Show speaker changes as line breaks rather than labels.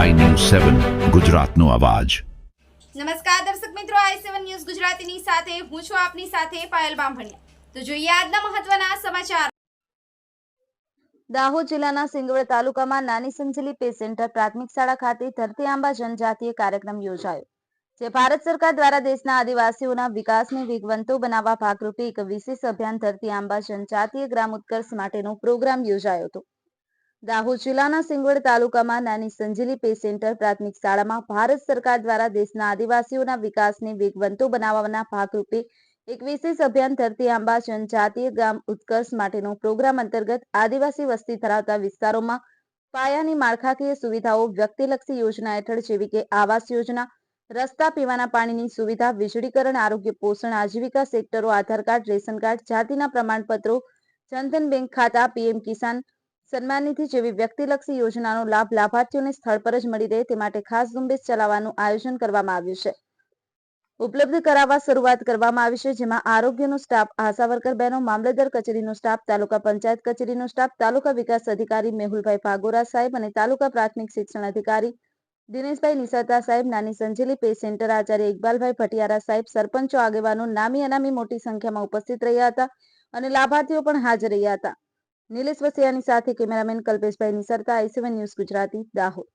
સેવન ગુજરાતનો અવાજ.
નમસ્કાર દર્શક મિત્રો આઈ સેવન ન્યૂઝ ગુજરાતીની સાથે હું છું આપની સાથે પાયલ બામભણિયા. તો જોઈએ આજના મહત્વના સમાચાર.
દાહોદ જિલ્લાના સિંગવડ તાલુકામાં નાની સંજલી પે સેન્ટર પ્રાથમિક શાળા ખાતે ધરતી આંબા જનજાતીય કાર્યક્રમ યોજાયો જે ભારત સરકાર દ્વારા દેશના આદિવાસીઓના વિકાસને વેગવંતો બનાવવા ભાગરૂપે એક વિશેષ અભિયાન ધરતી આંબા જનજાતીય ગ્રામ ઉત્કર્ષ માટેનો પ્રોગ્રામ યોજાયો હતો. દાહોદ જિલ્લાના સિંગવડ તાલુકામાં નાની સંજલી પે સેન્ટર પ્રાથમિક શાળામાં ભારત સરકાર દ્વારા દેશના આદિવાસીઓના વિકાસને વેગવંતો બનાવવાના ભાગરૂપે એક વિશેષ અભિયાન ધરતી આંબા જનજાતીય ગ્રામ ઉત્કર્ષ માટેનો પ્રોગ્રામ અંતર્ગત આદિવાસી વસ્તી ધરાવતા વિસ્તારોમાં પાયાની માળખાકીય સુવિધાઓ, વ્યક્તિલક્ષી યોજના હેઠળ જેવી કે આવાસ યોજના, રસ્તા પીવાના પાણીની સુવિધા, વીજળીકરણ, આરોગ્ય પોષણ, આજીવિકા સેક્ટરો, આધાર કાર્ડ, રેશન કાર્ડ, જાતિના પ્રમાણપત્રો, જનધન બેંક ખાતા, પીએમ કિસાન સન્માન નિધિ જેવી વ્યક્તિલક્ષી યોજનાનો લાભ લાભાર્થીઓને સ્થળ પર જ મળી રહે તે માટે ખાસ ઝુંબેશ ચલાવવાનું આયોજન કરવામાં આવ્યું છે. ઉપલબ્ધ કરાવવા શરૂઆત કરવામાં આવી છે, જેમાં આરોગ્યનો સ્ટાફ આશા વર્કર બહેનો, મામલતદાર કચેરીનો સ્ટાફ, તાલુકા પંચાયત કચેરીનો સ્ટાફ, તાલુકા વિકાસ અધિકારી મેહુલભાઈ ભાગોરા સાહેબ અને તાલુકા પ્રાથમિક શિક્ષણ અધિકારી દિનેશભાઈ નિસાતા સાહેબ, નાની સંજેલી પે સેન્ટર આચાર્ય ઇકબાલભાઈ ભટિયારા સાહેબ, સરપંચો આગેવાનો નામી અનામી મોટી સંખ્યામાં ઉપસ્થિત રહ્યા હતા અને લાભાર્થીઓ પણ હાજર રહ્યા હતા. નિલેશ વસિયાની સાથે cameraman Kalpeshbhai Nisarta IC one news Gujarati Dahod.